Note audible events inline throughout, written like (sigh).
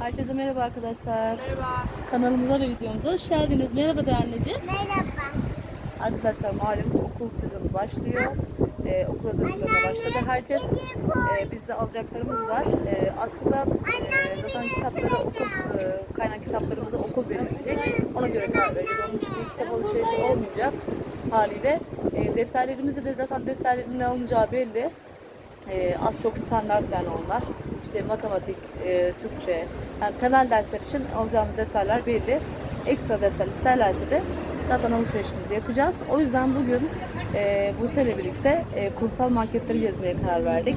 Herkese merhaba arkadaşlar. Merhaba. Kanalımıza ve videomuza hoş geldiniz. Merhaba de anneciğim. Merhaba. Arkadaşlar malum okul sezonu başlıyor. Ee, okul hazırlıklarına başladı herkes. Ee, bizde alacaklarımız var. Ee, aslında e, zaten kitapları okul, e, kaynak kitaplarımızı okul belirleyecek. Ona göre karar vereceğiz. Onun için bir kitap alışverişi olmayacak haliyle. E, defterlerimizde de zaten defterlerin ne alınacağı belli. Ee, az çok standart yani onlar. İşte matematik, e, Türkçe, yani temel dersler için alacağımız defterler belli. Ekstra defter isterlerse de zaten alışverişimizi yapacağız. O yüzden bugün e, Buse'yle birlikte e, kurumsal marketleri gezmeye karar verdik.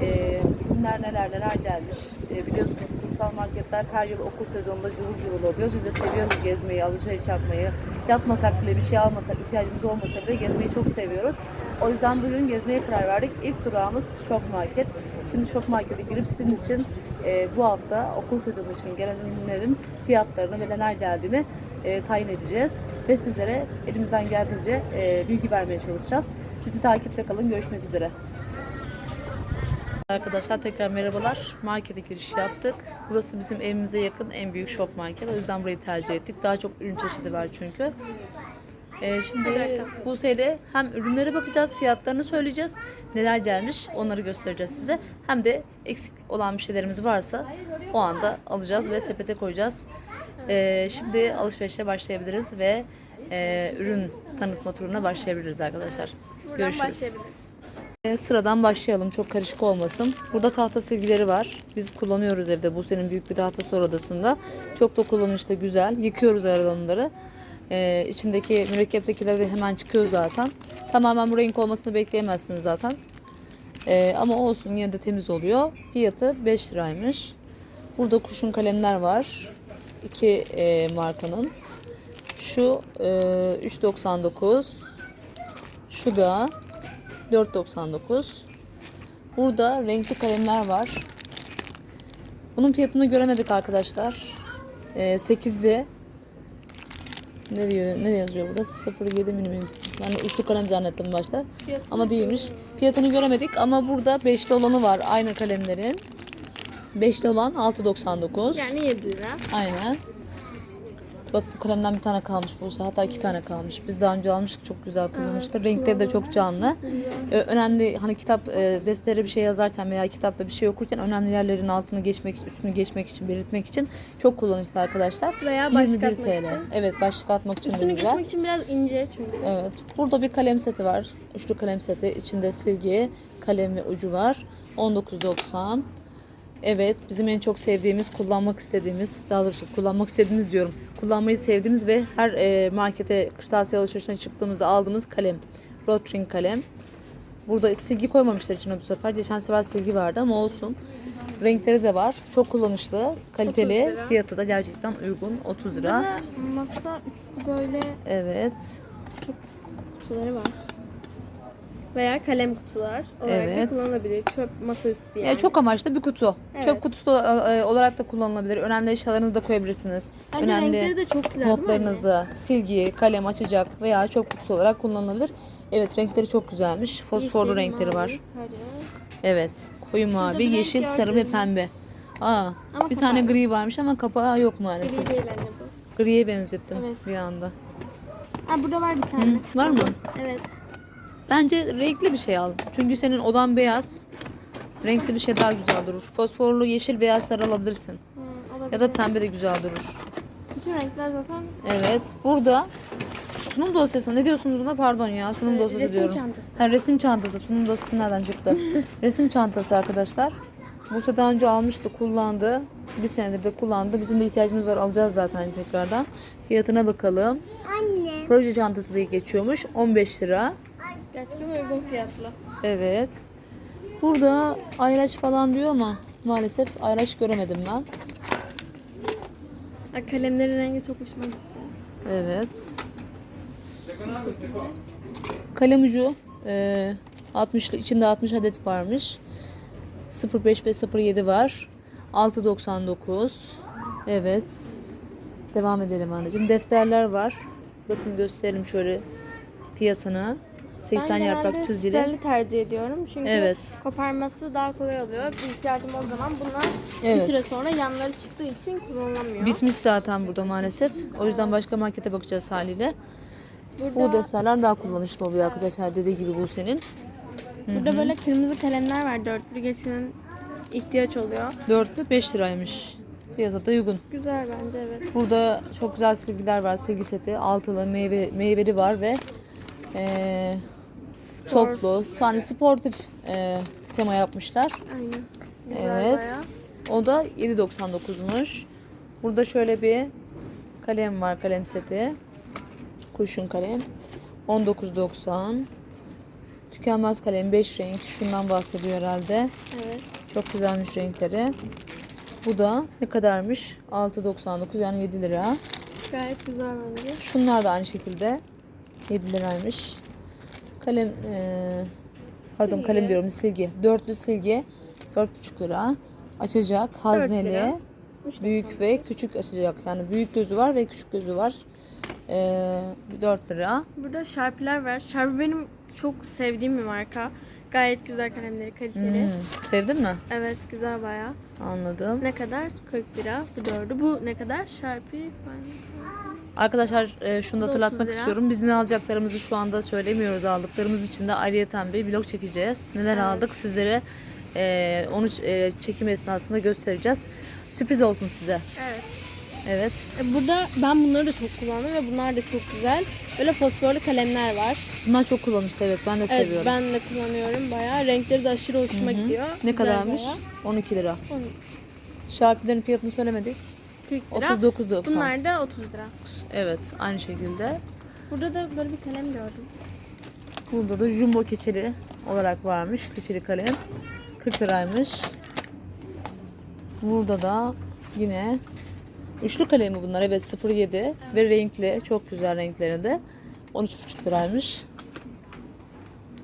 E, ürünler neler neler gelmiş. E, biliyorsunuz kurumsal marketler her yıl okul sezonunda cıvıl cıvıl oluyor. Biz de seviyoruz gezmeyi, alışveriş yapmayı. Yapmasak bile bir şey almasak, ihtiyacımız olmasa bile gezmeyi çok seviyoruz. O yüzden bugün gezmeye karar verdik. İlk durağımız Şok Market. Şimdi Şok Market'e girip sizin için e, bu hafta okul sezonu için gelen ürünlerin fiyatlarını ve neler geldiğini e, tayin edeceğiz. Ve sizlere elimizden geldiğince e, bilgi vermeye çalışacağız. Bizi takipte kalın. Görüşmek üzere. Arkadaşlar tekrar merhabalar. Markete giriş yaptık. Burası bizim evimize yakın en büyük shop market. O yüzden burayı tercih ettik. Daha çok ürün çeşidi var çünkü. Ee, şimdi bu seyre hem ürünlere bakacağız, fiyatlarını söyleyeceğiz. Neler gelmiş onları göstereceğiz size. Hem de eksik olan bir şeylerimiz varsa o anda alacağız ve sepete koyacağız. Ee, şimdi alışverişe başlayabiliriz ve e, ürün tanıtma turuna başlayabiliriz arkadaşlar. Görüşürüz. başlayabiliriz. E, Sıradan başlayalım çok karışık olmasın. Burada tahta silgileri var. Biz kullanıyoruz evde. Bu senin büyük bir tahtası var odasında. Çok da kullanışlı güzel. Yıkıyoruz arada onları. E, içindeki mürekkeptekiler de hemen çıkıyor zaten. Tamamen bu renk olmasını bekleyemezsiniz zaten. E, ama olsun yine de temiz oluyor. Fiyatı 5 liraymış. Burada kurşun kalemler var. İki e, markanın. Şu e, 3.99. Şu da 4.99. Burada renkli kalemler var. Bunun fiyatını göremedik arkadaşlar. Ee, 8'li. Ne diyor? Ne yazıyor burada? 0.7 milim. Ben üçlü kalem zannettim başta. Ama değilmiş. Fiyatını göremedik ama burada 5'li olanı var aynı kalemlerin. 5'li olan 6.99. Yani 7 lira. Aynen. Bak bu kalemden bir tane kalmış bu hatta iki tane kalmış. Biz daha önce almıştık çok güzel kullanmıştı. Renkleri de çok canlı. Ee, önemli hani kitap e, deftere bir şey yazarken veya kitapta bir şey okurken önemli yerlerin altını geçmek üstünü geçmek için belirtmek için çok kullanışlı arkadaşlar. Veya başlık 21 atmak TL. için. Evet başlık atmak için de Üstünü güzel. geçmek için biraz ince çünkü. Evet. Burada bir kalem seti var. Üçlü kalem seti. İçinde silgi, kalem ve ucu var. 19.90. Evet, bizim en çok sevdiğimiz, kullanmak istediğimiz, daha doğrusu kullanmak istediğimiz diyorum. Kullanmayı sevdiğimiz ve her e, markete, kırtasiye alışverişine çıktığımızda aldığımız kalem. Rotring kalem. Burada silgi koymamışlar içine bu sefer. Geçen sefer silgi vardı ama olsun. Renkleri de var. Çok kullanışlı, kaliteli. 30 lira. Fiyatı da gerçekten uygun. 30 lira. Masa üstü böyle Evet. kutuları var. Veya kalem kutular olarak Evet. da kullanılabilir. Çöp masa üstü yani. Yani çok amaçlı bir kutu. Evet. Çöp kutusu da- e, olarak da kullanılabilir. Önemli eşyalarınızı da koyabilirsiniz. Bence Önemli de çok güzel notlarınızı, silgi, kalem açacak veya çöp kutusu olarak kullanılabilir. Evet renkleri çok güzelmiş. Fosforlu Yeşil, renkleri var. mavi, sarı. Evet. Koyu mavi, yeşil, sarı ve pembe. Aa, Ama bir tane gri varmış ama kapağı yok maalesef. Gri değil anne bu. Griye benzettim Evet. bir anda. Aa burada var bir tane. Var mı? Evet. Bence renkli bir şey al. Çünkü senin odan beyaz. Renkli bir şey daha güzel durur. Fosforlu yeşil veya sarı alabilirsin. Olabilir. Ya da pembe de güzel durur. Bütün renkler zaten Evet. Burada sunum dosyası. Ne diyorsunuz buna? Pardon ya. Sunum Ee, dosyası resim diyorum. çantası. Ha, resim çantası. Sunum dosyası nereden çıktı? (laughs) resim çantası arkadaşlar. Buse daha önce almıştı, kullandı. Bir senedir de kullandı. Bizim de ihtiyacımız var. Alacağız zaten tekrardan. Fiyatına bakalım. Anne. Proje çantası diye geçiyormuş. 15 lira. Gerçekten uygun fiyatlı. Evet. Burada ayraç falan diyor ama maalesef ayraç göremedim ben. Aa, kalemlerin rengi çok hoşuma gitti. Evet. Kalem ucu e, 60 içinde 60 adet varmış. 05 ve 07 var. 6.99. Evet. Devam edelim anneciğim. Defterler var. Bakın gösterelim şöyle fiyatını. 80 ben yaprak çizgili. spiralli tercih ediyorum. Çünkü Evet. koparması daha kolay oluyor. Bir ihtiyacım o zaman bunlar Evet. bir süre sonra yanları çıktığı için kullanılamıyor. Bitmiş zaten burada maalesef. O yüzden başka markete bakacağız haliyle. Burada, Bu defterler daha kullanışlı oluyor arkadaşlar. Dediği gibi bu senin. burada böyle kırmızı kalemler var. Dörtlü geçinin ihtiyaç oluyor. Dörtlü 5 liraymış. Fiyatı da uygun. Güzel bence evet. Burada çok güzel silgiler var. Silgi seti. Altılı meyve, meyveli var ve eee Spor. toplu. Yani sportif eee, tema yapmışlar. Aynen. Güzel Evet. bayağı. O da 7.99'muş. Burada şöyle bir kalem var. Kalem seti. Kurşun kalem. 19.90. Tükenmez kalem 5 renk. Şundan bahsediyor herhalde. Evet. Çok güzelmiş renkleri. Bu da ne kadarmış? 6.99 yani 7 lira. Gayet güzel bence. Şunlar da aynı şekilde 7 liraymış. Kalem eee, pardon Silgi. kalem diyorum silgi. Dörtlü silgi 4,5 lira. Açacak hazneli. lira. Büyük ve küçük açacak. Yani büyük gözü var ve küçük gözü var. Eee 4 lira. Burada Sharpie'ler var. Sharpie benim çok sevdiğim bir marka. Gayet güzel kalemleri, kaliteli. Hmm, Sevdin mi? Evet, güzel bayağı. Anladım. Ne kadar? 40 lira. Bu dördü. Bu ne kadar? Sharpie. Arkadaşlar e, şunu da hatırlatmak 30 lira. istiyorum. Biz ne alacaklarımızı şu anda söylemiyoruz. Aldıklarımız için de ayrıyeten bir vlog çekeceğiz. Neler Evet. aldık sizlere e, onu e, çekim esnasında göstereceğiz. Sürpriz olsun size. Evet. Evet. E, Burada ben bunları da çok kullandım ve bunlar da çok güzel. Böyle fosforlu kalemler var. Bunlar çok kullanışlı evet. Ben de Evet, seviyorum. ben de kullanıyorum bayağı. Renkleri de aşırı hoşuma gidiyor. Ne Güzel kadarmış? bayağı. 12 lira. On- Şarkıların fiyatını söylemedik. 40 lira. 39.90. Bunlar da 30 lira. Evet, aynı şekilde. Burada da böyle bir kalem gördüm. Burada da jumbo keçeli olarak varmış. Keçeli kalem. 40 liraymış. Burada da yine üçlü kalemi bunlar. Evet 07 ve renkli. Çok güzel renklerinde. 13,5 liraymış.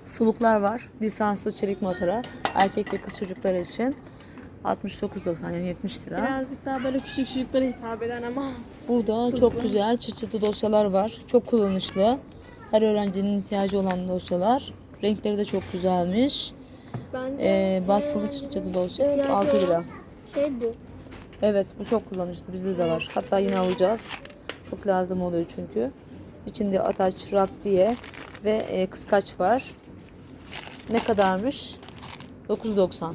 Suluklar var. Lisanslı çelik matara. Erkek ve kız çocuklar için. 69.90 yani 70 lira. Birazcık daha böyle küçük çocuklara hitap eden ama Burada (laughs) çok güzel çıt dosyalar var. Çok kullanışlı. Her öğrencinin ihtiyacı olan dosyalar. Renkleri de çok güzelmiş. bence Ee, baskılı çıt dosya ihtiyacı 6 lira. şey bu. Evet bu çok kullanışlı. Bizde de var. Hatta yine alacağız. Çok lazım oluyor çünkü. İçinde ataç, rap diye ve e, kıskaç var. Ne kadarmış? 9.90.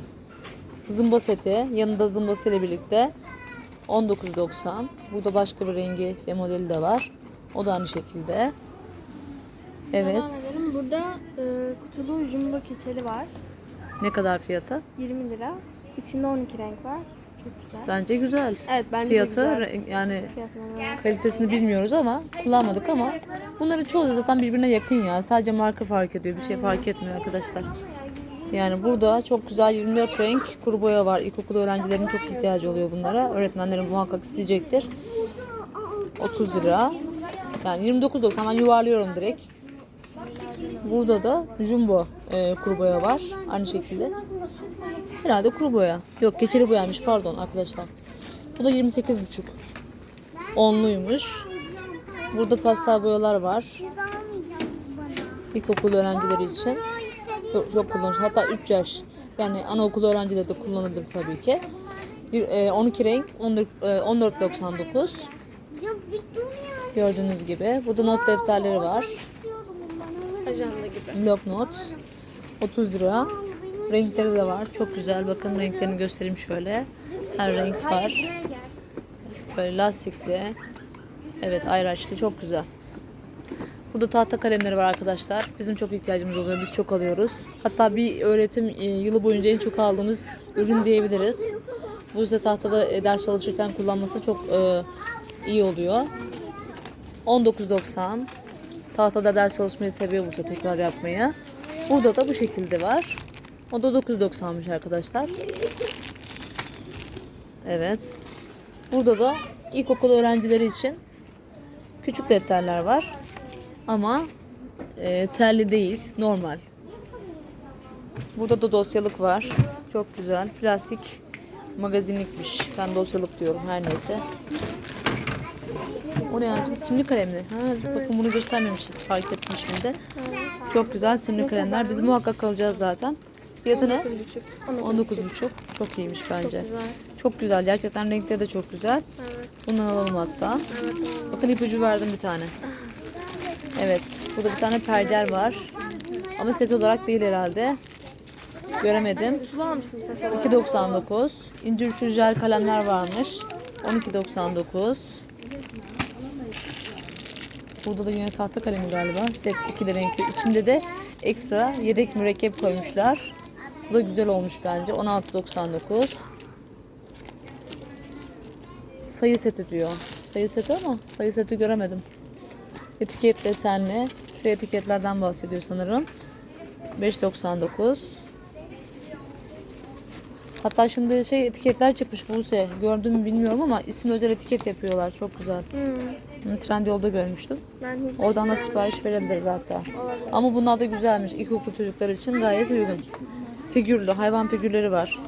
Zımba seti. Yanında zımbası ile birlikte 19.90. Burada başka bir rengi ve modeli de var. O da aynı şekilde. Devam Evet. edelim. Burada e, kutulu jumbo keçeli var. Ne kadar fiyatı? 20 lira. İçinde 12 renk var. Çok güzel. Bence güzel. Evet bence de Fiyatı güzel. re- yani Fiyatına göre. kalitesini bilmiyoruz ama kullanmadık ama bunların çoğu da zaten birbirine yakın ya. Sadece marka fark ediyor. Bir şey fark etmiyor arkadaşlar. Yani burada çok güzel 24 renk kuru boya var. İlkokul öğrencilerinin çok ihtiyacı oluyor bunlara. Öğretmenlerin muhakkak isteyecektir. 30 lira. Yani 29.90 ben yuvarlıyorum direkt. Burada da jumbo e, kuru boya var. Aynı şekilde. Herhalde kuru boya. Yok keçeli boyaymış pardon arkadaşlar. Bu da 28,5. Onluymuş. Burada pastel boyalar var. İlkokul öğrencileri için. Çok, çok kullanışlı. Hatta 3 yaş. Yani anaokulu öğrencileri de kullanabilir tabii ki. Bir, e, 12 renk 14 e, 14.99. Gördüğünüz gibi. Burada not defterleri var. Ajanda gibi. Blok not. 30 lira. Renkleri de var. Çok güzel. Bakın renklerini göstereyim şöyle. Her renk var. Böyle lastikli. Evet ayraçlı. Çok güzel. Burada tahta kalemleri var arkadaşlar. Bizim çok ihtiyacımız oluyor. Biz çok alıyoruz. Hatta bir öğretim e, yılı boyunca en çok aldığımız ürün diyebiliriz. Bu ise tahtada e, ders çalışırken kullanması çok e, iyi oluyor. 19.90 Tahtada ders çalışmayı seviyor Bursa tekrar yapmayı. Burada da bu şekilde var. O da 9.90'mış arkadaşlar. Evet. Burada da ilkokul öğrencileri için küçük defterler var. Ama e, terli değil, normal. Burada da dosyalık var. Çok güzel. Plastik magazinlikmiş. Ben dosyalık diyorum her neyse. O ne yani? Simli kalemli. Ha, bakın bunu göstermemişiz. Fark ettim şimdi. Çok güzel simli kalemler. Biz muhakkak alacağız zaten. Fiyatı ne? 19,5. Çok iyiymiş bence. Güzel. Çok güzel. Gerçekten renkleri de çok güzel. Evet. Bundan alalım hatta. Evet. Bakın ipucu verdim bir tane. (laughs) Evet. Burada bir tane perger var. Ama set olarak değil herhalde. Göremedim. Sulu almıştım ses olarak. 2.99. İnce uçlu jel kalemler varmış. 12.99. Burada da yine tahta kalemi galiba. Set ikili renkli. İçinde de ekstra yedek mürekkep koymuşlar. Bu da güzel olmuş bence. 16.99. Sayı seti diyor. Sayı seti ama sayı seti göremedim. Etiket desenli. Şu etiketlerden bahsediyor sanırım. 5.99. Hatta şimdi şey etiketler çıkmış Buse. Gördün mü bilmiyorum ama isim özel etiket yapıyorlar. Çok güzel. Hmm. Trendyol'da görmüştüm. Ben hiç Oradan da sipariş verebiliriz hatta. olabilir. Ama bunlar da güzelmiş. İlkokul çocuklar için gayet uygun. Figürlü, hayvan figürleri var.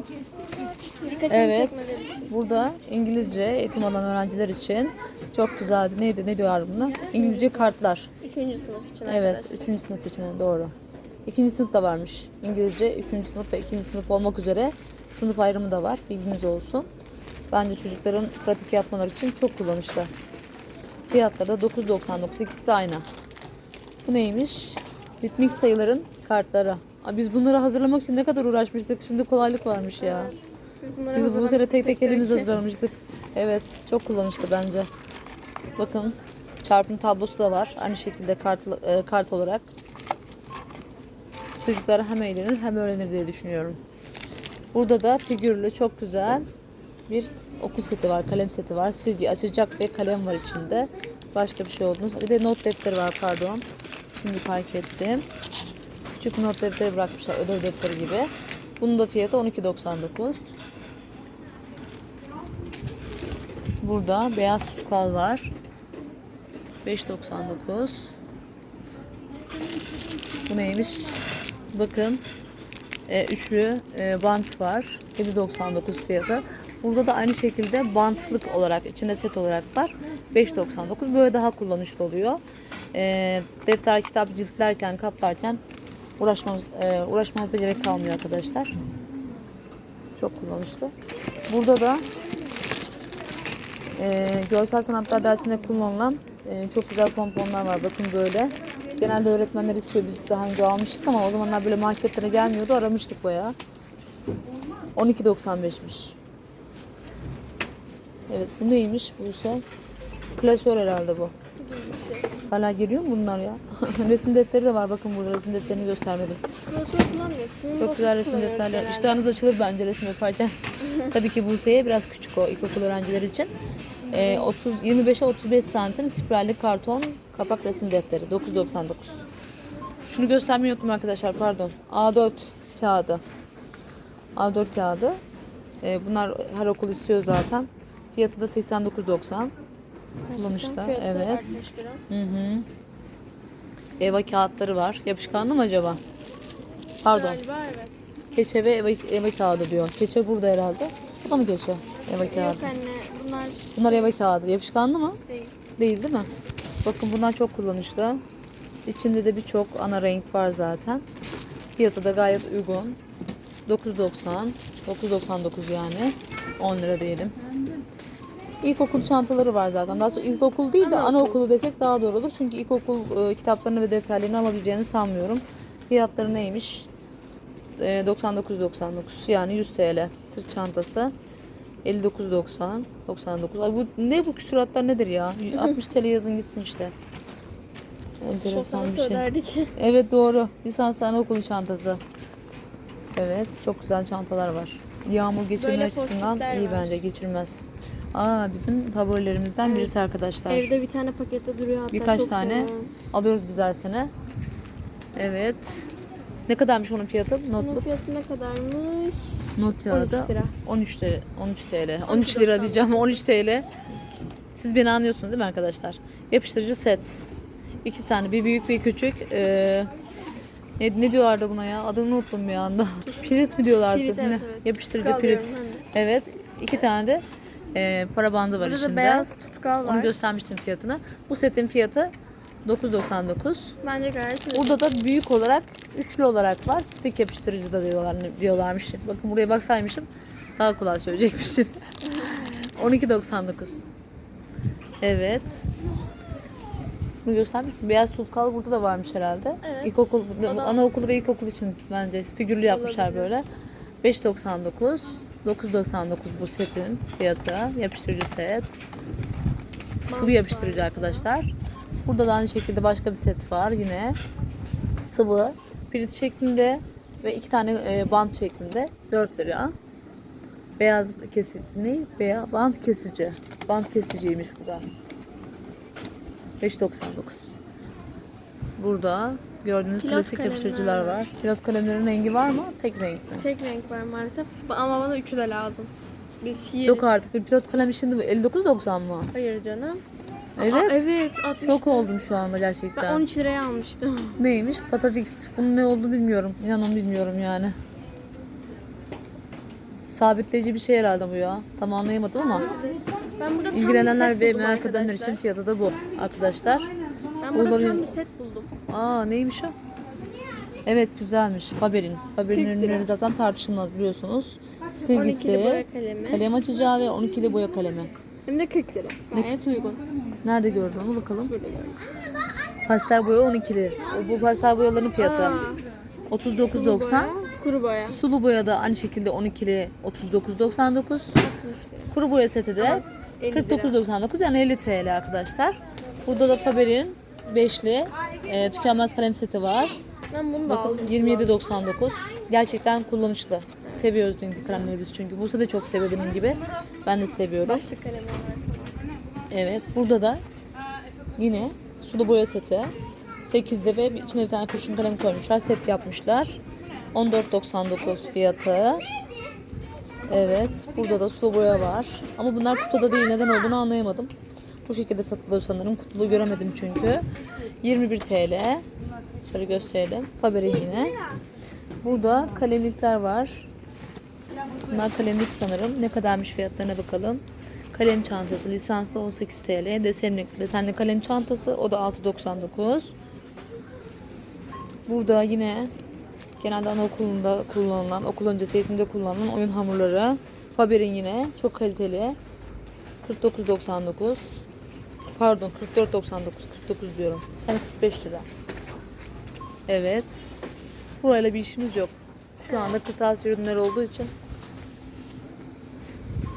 Dikkatimi Evet. Burada İngilizce eğitim alan öğrenciler için çok güzel. Neydi? Ne diyorlar buna? İngilizce kartlar. Üçüncü sınıf için Evet, arkadaşlar. üçüncü sınıf için doğru. İkinci sınıf da varmış. İngilizce üçüncü sınıf ve ikinci sınıf olmak üzere sınıf ayrımı da var. Bilginiz olsun. Bence çocukların pratik yapmaları için çok kullanışlı. Fiyatları da 9.99. İkisi de aynı. Bu neymiş? Ritmik sayıların kartları. Aa, biz bunları hazırlamak için ne kadar uğraşmıştık. Şimdi kolaylık varmış ya. Bunları Biz bu sene tek tek elimiz tek. hazırlamıştık. Evet, çok kullanışlı bence. Bakın çarpım tablosu da var. Aynı şekilde kart, e, kart olarak. Çocuklar hem eğlenir hem öğrenir diye düşünüyorum. Burada da figürlü çok güzel bir okul seti var, kalem seti var. Silgi, açacak ve kalem var içinde. Başka bir şey olduğunu. Bir de not defteri var pardon. Şimdi fark ettim. Küçük not defteri bırakmışlar ödev defteri gibi. Bunun da fiyatı 12.99. Burada beyaz tutkal var. 5.99. Bu neymiş? Bakın. e, üçlü e, bant var. 7.99 fiyatı. Burada da aynı şekilde bantlık olarak, içinde set olarak var. 5.99. Böyle daha kullanışlı oluyor. E, defter, kitap ciltlerken, katlarken uğraşmamız, e, uğraşmanıza gerek kalmıyor arkadaşlar. Çok kullanışlı. Burada da e, görsel sanatlar dersinde kullanılan e, çok güzel pomponlar var. Bakın böyle. Genelde öğretmenler istiyor. Biz daha önce almıştık ama o zamanlar böyle marketlere gelmiyordu. Aramıştık bayağı. 12.95'miş. Evet bu neymiş Buse? Klasör herhalde bu. Hala geliyor mu bunlar ya? (laughs) resim defteri de var. Bakın burada resim defterini göstermedim. Klasör kullanmıyorsun. Çok güzel resim defterleri. İştahınız açılır bence resim yaparken. (laughs) Tabii ki Buse'ye biraz küçük o ilkokul öğrencileri için. Ee, 30 25'e 35 santim spiralli karton kapak resim defteri 9.99. Şunu göstermeyi unuttum arkadaşlar pardon. A4 kağıdı. A4 kağıdı. Ee, bunlar her okul istiyor zaten. Fiyatı da 89.90. Kullanışta. Evet. Hı hı. Eva kağıtları var. Yapışkanlı mı acaba? Pardon. Galiba evet. Keçe ve eva, eva kağıdı diyor. Keçe burada herhalde. Bu da mı keçe? Yok kağıdı. anne bunlar Bunlar eva kağıdı. Yapışkanlı mı? değil. Değil değil mi? Bakın bunlar çok kullanışlı. İçinde de birçok ana renk var zaten. Fiyatı da gayet uygun. 9.90. 9.99 yani. 10 lira diyelim. İlkokul çantaları var zaten. Daha sonra ilkokul değil de anaokulu desek daha doğru olur. Çünkü ilkokul e, kitaplarını ve defterlerini alabileceğini sanmıyorum. Fiyatları neymiş? E, 99.99 yani 100 TL. Sırt çantası. 59.90 99. Ay bu ne bu küsuratlar nedir ya? (laughs) 60 TL yazın gitsin işte. Enteresan bir şey. Evet doğru. Lisans anaokulu çantası. Evet çok güzel çantalar var. Yağmur geçirme Böyle açısından iyi var. bence geçirmez. Aa bizim favorilerimizden birisi arkadaşlar. Evde bir tane pakette duruyor hatta Birkaç tane seviyorum. alıyoruz biz her sene. Evet. Ne kadarmış onun fiyatı? Bunun Notluk. fiyatı ne kadarmış? Not kağıdı 13 lira. 13 TL. 13 TL. 13 lira diyeceğim. 13 TL. Siz beni anlıyorsunuz değil mi arkadaşlar? Yapıştırıcı set. İki tane. Bir büyük bir küçük. Ee, ne, ne diyorlardı buna ya? Adını unuttum bir anda. (laughs) pirit mi diyorlardı? Pirit, evet, Ne? evet. Yapıştırıcı pirit. de. Evet. iki tane de e, para bandı var Burada içinde. da beyaz tutkal Onu var. göstermiştim fiyatını. Bu setin fiyatı 9.99. Bence gayet iyi. Burada da büyük olarak üçlü olarak var. Stick yapıştırıcı da diyorlar, diyorlarmış. Bakın buraya baksaymışım daha kolay söyleyecekmişim. (laughs) 12.99. Evet. Bunu göstermiş. mi? Beyaz tutkal burada da varmış herhalde. Evet. İlkokul, da- anaokulu ve ilkokul için bence figürlü yapmışlar Olabilir. böyle. 5.99. 9.99 bu setin fiyatı. Yapıştırıcı set. Sıvı yapıştırıcı arkadaşlar. Burada da aynı şekilde başka bir set var yine. Sıvı, pirit şeklinde ve iki tane e, bant şeklinde 4 lira. Beyaz kesici, ne? Beyaz bant kesici. Bant kesiciymiş bu da. 5.99. Burada gördüğünüz Pilot klasik kalemler yapıştırıcılar var. Pilot kalemlerin rengi var mı? Tek renk mi? Tek renk var maalesef ama bana üçü de lazım. Biz yedik. Yok artık bir pilot kalem şimdi bu 59.90 mı? Hayır canım. Evet. Aa, evet 60. Çok oldum şu anda Ben gerçekten. 13 liraya almıştım. Neymiş? Patafix. Bunun ne olduğunu bilmiyorum. İnanın bilmiyorum yani. Sabitleyici bir şey herhalde bu ya. Tam anlayamadım ama. Ben burada İlgilenenler ve merak edenler için fiyatı da bu arkadaşlar. Ben burada Onların- tam bir set buldum. Aa neymiş o? Evet güzelmiş. Faber'in. Faber'in 40 lira. ürünleri zaten tartışılmaz biliyorsunuz. 12'li Silgisi, kalemi. kalem açacağı ve 12'li boya kalemi. Hem de 40 lira. Gayet uygun. Nerede gördün onu bakalım. Pastel boya 12'li. O, bu pastel boyaların fiyatı. Aa, 39.90. boya, Kuru boya. Sulu boya da aynı şekilde 12'li 39.99. 60 lira. Kuru boya seti de 50 lira. 49.99 yani 50 TL arkadaşlar. Burada da Faber'in 5'li e, tükenmez kalem seti var. Ben bunu da aldım. 27.99. Gerçekten kullanışlı. Seviyoruz renkli kalemleri biz çünkü. Buse de çok seviyor benim gibi. Ben de seviyorum. Başlık kalemi var. Evet. Burada da yine sulu boya seti. 8'de ve içine bir tane kurşun kalem koymuşlar. Set yapmışlar. 14.99 fiyatı. Evet. Burada da sulu boya var. Ama bunlar kutuda değil. Neden olduğunu anlayamadım. Bu şekilde satılıyor sanırım. Kutulu göremedim çünkü. 21 TL. Şöyle gösterelim. Faber'in yine. Burada kalemlikler var. Bunlar kalemlik sanırım. Ne kadarmış fiyatlarına bakalım. Kalem çantası lisanslı 18 TL. Desenli, desenli kalem çantası o da 6.99. Burada yine genelde anaokulunda kullanılan, okul öncesi eğitimde kullanılan oyun hamurları. Faber'in yine çok kaliteli. 49.99. Pardon 44.99. 49 diyorum. Yani 45 lira. Evet. Burayla bir işimiz yok. Şu anda kırtasiye ürünleri olduğu için.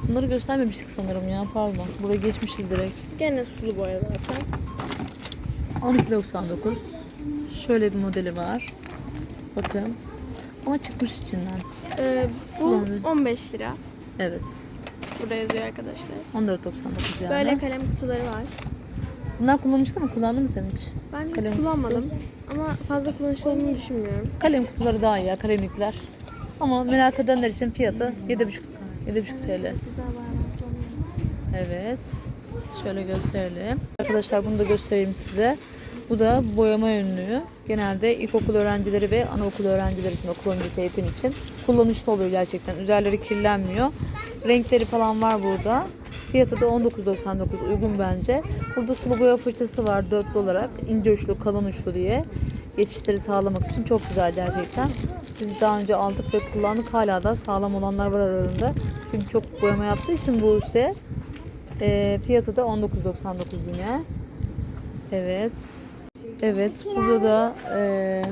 Bunları göstermemiştik sanırım ya pardon. Buraya geçmişiz direkt. Gene sulu boya zaten. 12.99. Şöyle bir modeli var. Bakın. Ama çıkmış içinden. Ee, bu Kullanılır. 15 lira. Evet. Burada yazıyor arkadaşlar. 14.99 yani. Böyle kalem kutuları var. Bunlar kullanışlı mı? Kullandın mı sen hiç? Ben hiç Kalem kullanmadım. Ama fazla kullanışlı olduğunu düşünmüyorum. Kalem kutuları daha iyi ya. Kalemlikler. Ama merak edenler için fiyatı 7.5 7.5 TL. Evet. Şöyle gösterelim. Arkadaşlar bunu da göstereyim size. Bu da boyama önlüğü. Genelde ilkokul öğrencileri ve anaokul öğrencileri için, okul öncesi eğitim için kullanışlı oluyor gerçekten. Üzerleri kirlenmiyor. Renkleri falan var burada. Fiyatı da 19.99 uygun bence. Burada sulu boya fırçası var dörtlü olarak. ince uçlu, kalın uçlu diye. Geçişleri sağlamak için çok güzel gerçekten. Biz daha önce aldık ve kullandık. Hala da sağlam olanlar var aralarında. Çünkü çok boyama yaptığı için bu ise e, fiyatı da 19.99 yine. Evet. Evet. Burada da e,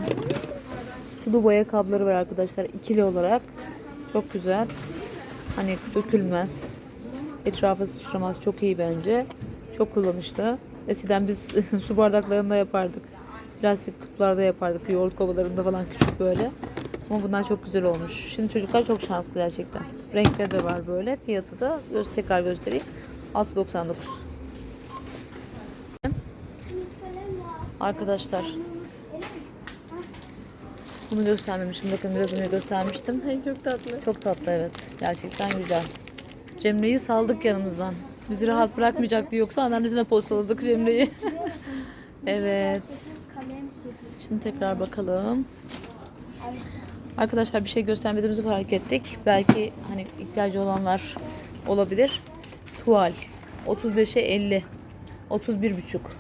sulu boya kabları var arkadaşlar. ikili olarak. Çok güzel. Hani dökülmez. Etrafı sıçramaz. Çok iyi bence. Çok kullanışlı. Eskiden biz (laughs) su bardaklarında yapardık. Plastik kutularda yapardık. Yoğurt kovalarında falan küçük böyle. Ama bunlar çok güzel olmuş. Şimdi çocuklar çok şanslı gerçekten. Renkleri de var böyle. Fiyatı da göz tekrar göstereyim. 6.99. Arkadaşlar bunu göstermemişim. Bakın biraz önce göstermiştim. Ay çok tatlı. Çok tatlı evet. Gerçekten güzel. Cemre'yi saldık yanımızdan. Bizi rahat bırakmayacaktı yoksa annemizle postaladık Cemre'yi. (laughs) evet. Şimdi tekrar bakalım. Arkadaşlar bir şey göstermediğimizi fark ettik. Belki hani ihtiyacı olanlar olabilir. tuval. 35'e 50. 31 buçuk.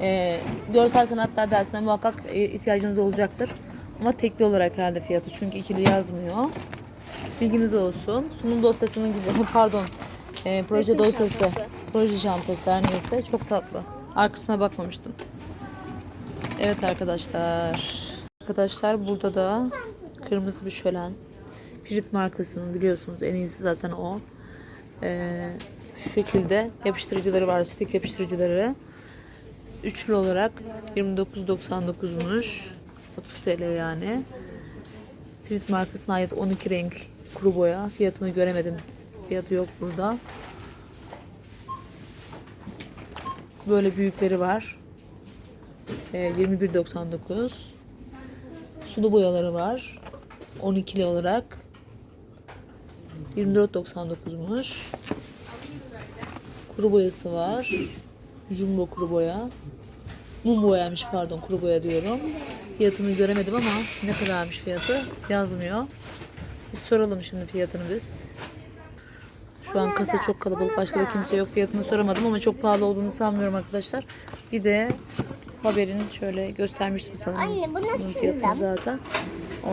Ee, görsel sanatlar dersine muhakkak e, ihtiyacınız olacaktır. Ama tekli olarak herhalde fiyatı. Çünkü ikili yazmıyor. Bilginiz olsun. Sunum dosyasının güzel, (laughs) pardon. Ee, proje Resim dosyası. çantası. Proje çantası her neyse. Çok tatlı. Arkasına bakmamıştım. Evet arkadaşlar. Arkadaşlar burada da kırmızı bir şölen. Pirit markasının biliyorsunuz en iyisi zaten o. Ee, şu şekilde yapıştırıcıları var. Stik yapıştırıcıları. Üçlü olarak 29.99'muş. 30 TL yani. Pirit markasına ait 12 renk kuru boya. Fiyatını göremedim. Fiyatı yok burada. Böyle büyükleri var. Ee, 21.99. Sulu boyaları var. 12'li olarak. 24.99'muş. Kuru boyası var. Jumbo kuru boya. Mum boyamış pardon kuru boya diyorum. Fiyatını göremedim ama ne kadarmış fiyatı yazmıyor. Biz soralım şimdi fiyatını biz. Şu an kasa çok kalabalık. Başka kimse yok. Fiyatını soramadım ama çok pahalı olduğunu sanmıyorum arkadaşlar. Bir de haberin şöyle göstermiştim sanırım. Anne, bu nasıl ürün? zaten.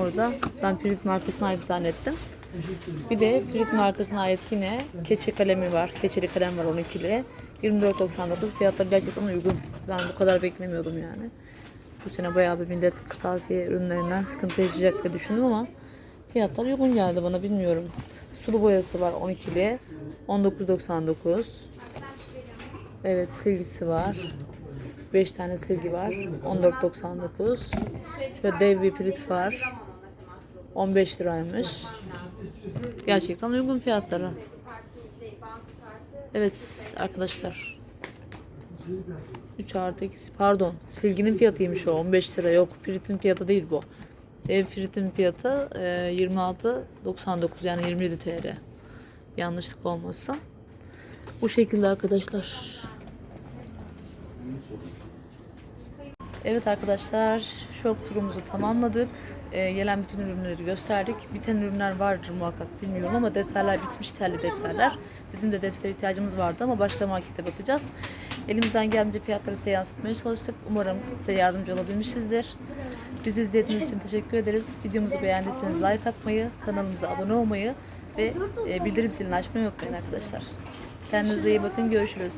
Orada. Ben Pirit markasına ait zannettim. Bir de Pirit markasına ait yine keçi kalemi var. Keçeli kalem var 12'li. 24.99 fiyatları gerçekten uygun. Ben bu kadar beklemiyordum yani. Bu sene bayağı bir millet kırtasiye ürünlerinden sıkıntı yaşayacak diye düşündüm ama fiyatlar uygun geldi bana bilmiyorum. Sulu boyası var 12'li. 19.99. Evet silgisi var. 5 tane silgi var. 14.99. Şöyle dev bir pirit var. 15 liraymış. Gerçekten uygun fiyatları. Evet arkadaşlar. 3 artı 2 pardon silginin fiyatıymış o 15 lira yok piritin fiyatı değil bu. Ev piritin fiyatı e, 26.99 yani 27 TL. Yanlışlık olmazsa. Bu şekilde arkadaşlar. Evet arkadaşlar şok turumuzu tamamladık. Ee, gelen bütün ürünleri gösterdik. Biten ürünler vardır muhakkak bilmiyorum ama defterler bitmiş telli defterler. Bizim de defter ihtiyacımız vardı ama başka markete bakacağız. Elimizden geldiğince fiyatları size yansıtmaya çalıştık. Umarım size yardımcı olabilmişizdir. Bizi izlediğiniz için teşekkür ederiz. Videomuzu beğendiyseniz like atmayı, kanalımıza abone olmayı ve e, bildirim zilini açmayı unutmayın arkadaşlar. Kendinize iyi bakın. Görüşürüz.